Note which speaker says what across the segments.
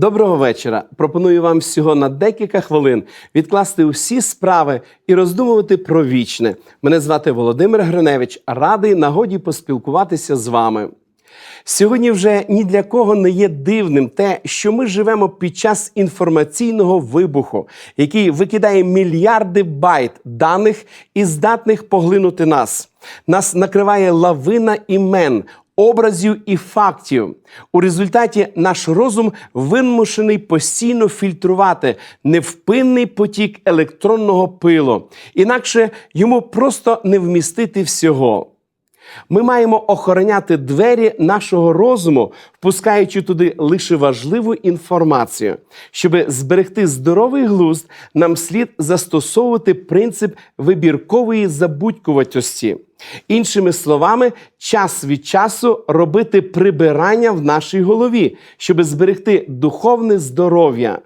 Speaker 1: Доброго вечора. Пропоную вам всього на декілька хвилин відкласти усі справи і роздумувати про вічне. Мене звати Володимир Гриневич. Радий нагоді поспілкуватися з вами. Сьогодні вже ні для кого не є дивним те, що ми живемо під час інформаційного вибуху, який викидає мільярди байт даних і здатних поглинути нас. Нас накриває лавина імен, образів і фактів. У результаті наш розум вимушений постійно фільтрувати невпинний потік електронного пилу, інакше йому просто не вмістити всього. Ми маємо охороняти двері нашого розуму, впускаючи туди лише важливу інформацію. Щоб зберегти здоровий глузд, нам слід застосовувати принцип вибіркової забудькуватості. Іншими словами, час від часу робити прибирання в нашій голові, щоб зберегти духовне здоров'я.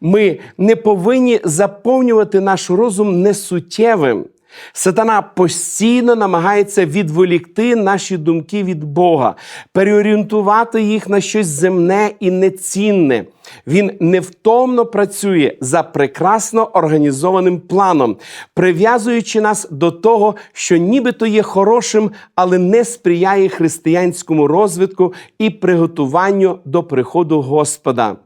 Speaker 1: Ми не повинні заповнювати наш розум несуттєвим. Сатана постійно намагається відволікти наші думки від Бога, переорієнтувати їх на щось земне і нецінне. Він невтомно працює за прекрасно організованим планом, прив'язуючи нас до того, що нібито є хорошим, але не сприяє християнському розвитку і приготуванню до приходу Господа.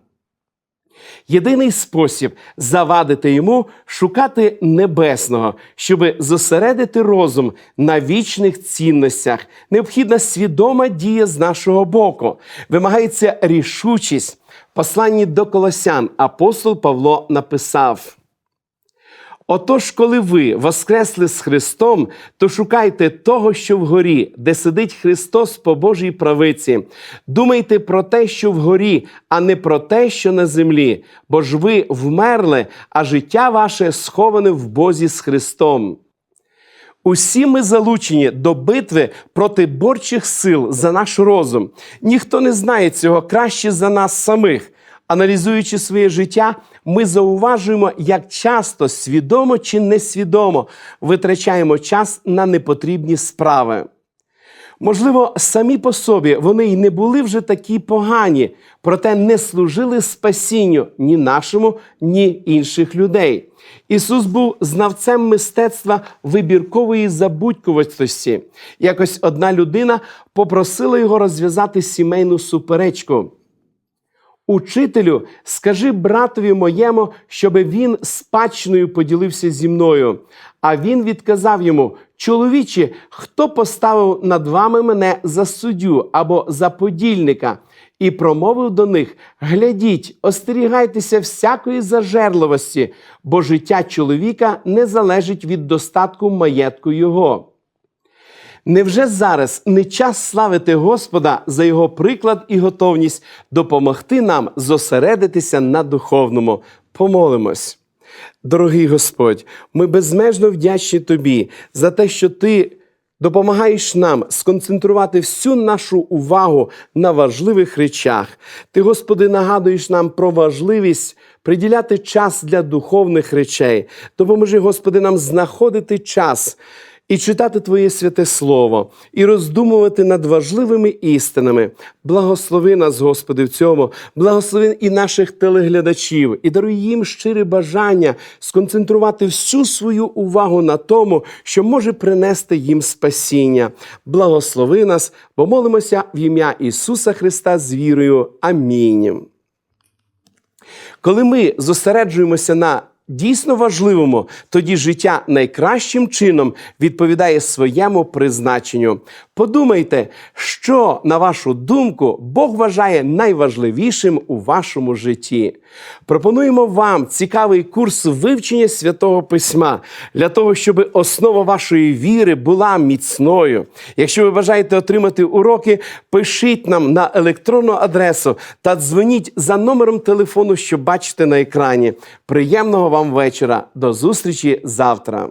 Speaker 1: Єдиний спосіб завадити йому шукати небесного, щоб зосередити розум на вічних цінностях. Необхідна свідома дія з нашого боку. Вимагається рішучість. В посланні до Колосян апостол Павло написав. Отож, коли ви воскресли з Христом, то шукайте того, що вгорі, де сидить Христос по Божій правиці. Думайте про те, що вгорі, а не про те, що на землі, бо ж ви вмерли, а життя ваше сховане в Бозі з Христом. Усі ми залучені до битви проти борчих сил за наш розум. Ніхто не знає цього краще за нас самих. Аналізуючи своє життя, ми зауважуємо, як часто свідомо чи несвідомо витрачаємо час на непотрібні справи. Можливо, самі по собі вони й не були вже такі погані, проте не служили спасінню ні нашому, ні інших людей. Ісус був знавцем мистецтва вибіркової забудькуватості. Якось одна людина попросила його розв'язати сімейну суперечку. Учителю, скажи братові моєму, щоби він спадщиною поділився зі мною. А він відказав йому: Чоловіче, хто поставив над вами мене за суддю або за подільника? І промовив до них: Глядіть, остерігайтеся всякої зажерливості, бо життя чоловіка не залежить від достатку маєтку його. Невже зараз не час славити Господа за його приклад і готовність допомогти нам зосередитися на духовному? Помолимось. Дорогий Господь, ми безмежно вдячні Тобі за те, що Ти допомагаєш нам сконцентрувати всю нашу увагу на важливих речах. Ти, Господи, нагадуєш нам про важливість приділяти час для духовних речей. Допоможи, Господи, нам знаходити час і читати Твоє святе Слово, і роздумувати над важливими істинами. Благослови нас, Господи, в цьому, благослови і наших телеглядачів, і даруй їм щире бажання сконцентрувати всю свою увагу на тому, що може принести їм спасіння. Благослови нас, бо молимося в ім'я Ісуса Христа з вірою. Амінь. Коли ми зосереджуємося на дійсно важливому, тоді життя найкращим чином відповідає своєму призначенню. Подумайте, що, на вашу думку, Бог вважає найважливішим у вашому житті. Пропонуємо вам цікавий курс вивчення святого письма для того, щоб основа вашої віри була міцною. Якщо ви бажаєте отримати уроки, пишіть нам на електронну адресу та дзвоніть за номером телефону, що бачите на екрані. Приємного вам вечора. До зустрічі завтра.